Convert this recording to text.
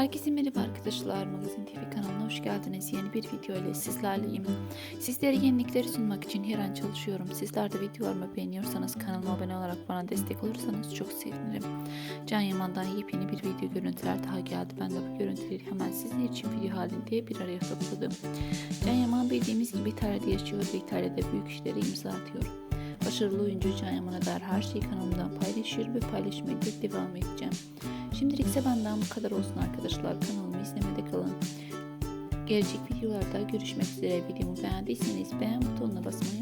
Herkese merhaba arkadaşlar. Magazin TV kanalına hoş geldiniz. Yeni bir video ile sizlerleyim. Sizlere yenilikleri sunmak için her an çalışıyorum. Sizler de videolarımı beğeniyorsanız kanalıma abone olarak bana destek olursanız çok sevinirim. Can Yaman'dan yepyeni bir video görüntüler daha geldi. Ben de bu görüntüleri hemen sizler için video halinde bir araya topladım. Can Yaman bildiğimiz gibi İtalya'da yaşıyor ve İtalya'da büyük işlere imza atıyor. Başarılı oyuncu Can Yaman'a dair her şeyi kanalımdan paylaşır ve paylaşmaya devam edeceğim. Şimdilik ise benden bu kadar olsun arkadaşlar. Kanalımı izlemede kalın. Gelecek videolarda görüşmek üzere. Videomu beğendiyseniz beğen butonuna basmayı.